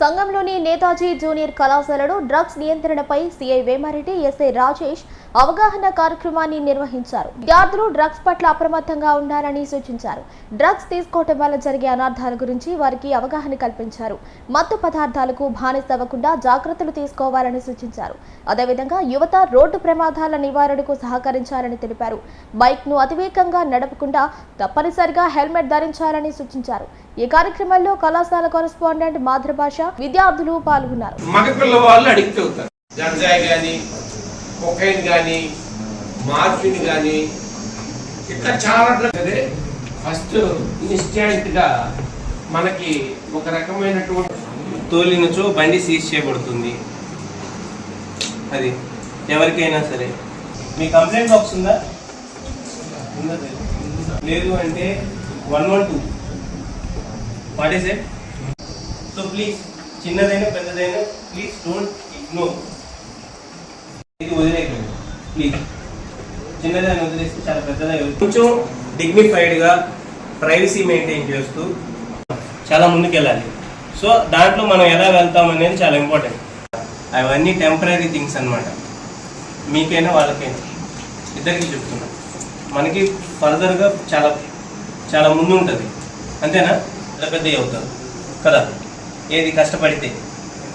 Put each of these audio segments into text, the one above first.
సంఘంలోని Netaji junior కళాశాలలో drugs నియంత్రణపై CI Vemareddy SI Rajesh అవగాహన కార్యక్రమాన్ని నిర్వహించారు. విద్యార్థులు డ్రగ్స్ పట్ల అప్రమత్తంగా ఉండాలని సూచించారు. డ్రగ్స్ తీసుకోవటం వల్ల జరిగే అనర్థాల గురించి వారికి అవగాహన కల్పించారు. మత్తు పదార్థాలకు బానిసవ్వకుండా జాగ్రత్తలు తీసుకోవాలని సూచించారు. అదేవిధంగా యువత రోడ్డు ప్రమాదాల నివారణకు సహకరించాలని తెలిపారు. బైక్ను అతివేగంగా నడపకుండా తప్పనిసరిగా హెల్మెట్ ధరించాలని సూచించారు. ఈ కార్యక్రమంలో కళాశాల కరెస్పాండెంట్ మాతృభాష విద్యార్థులు పాల్గొన్నారు. మగపిల్ల వాళ్ళు అడిక్ట్ అవుతారు గంజాయి కానీ కొకైన్ కానీ మార్ఫిన్ కానీ ఇట్లా చాలా అదే. ఫస్ట్ ఇన్స్టాంట్గా మనకి ఒక రకమైనటువంటి తోలినచో బండి సీజ్ చేయబడుతుంది. అది ఎవరికైనా సరే. మీ కంప్లైంట్ బాక్స్ ఉందా. లేదు. అంటే one one two what is it so please చిన్నదైనా పెద్దదైనా ప్లీజ్ డోంట్ ఇగ్నోర్ ఇది వదిలేయకండి. ప్లీజ్ చిన్నదైనా వదిలేస్తే చాలా పెద్దదై కొంచెం డిగ్నిఫైడ్గా ప్రైవసీ మెయింటైన్ చేస్తూ చాలా ముందుకెళ్ళాలి. సో దాంట్లో మనం ఎలా వెళ్తాం అనేది చాలా ఇంపార్టెంట్ అవన్నీ టెంపరీ థింగ్స్ అన్నమాట. మీకైనా వాళ్ళకైనా. ఇద్దరికి చెప్తున్నా. మనకి ఫర్దర్గా చాలా చాలా ముందు ఉంటుంది అంతేనా? పెద్ద పెద్ద అవుతారు. కదా? ఏది కష్టపడితే.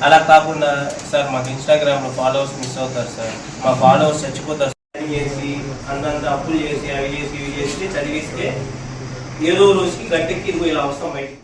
అలా కాకుండా సార్ మాకు ఇన్స్టాగ్రామ్లో ఫాలోవర్స్ మిస్ అవుతారు సార్. మా ఫాలోవర్స్ చచ్చిపోతారు సార్. చేసి అంతంత అప్పులు చేసి అవి చేసి ఇవి చేసి చదివిస్తే ఏదో రోజుకి గట్టెక్కి ఇదిగో ఇలా వస్తాం బయటికి.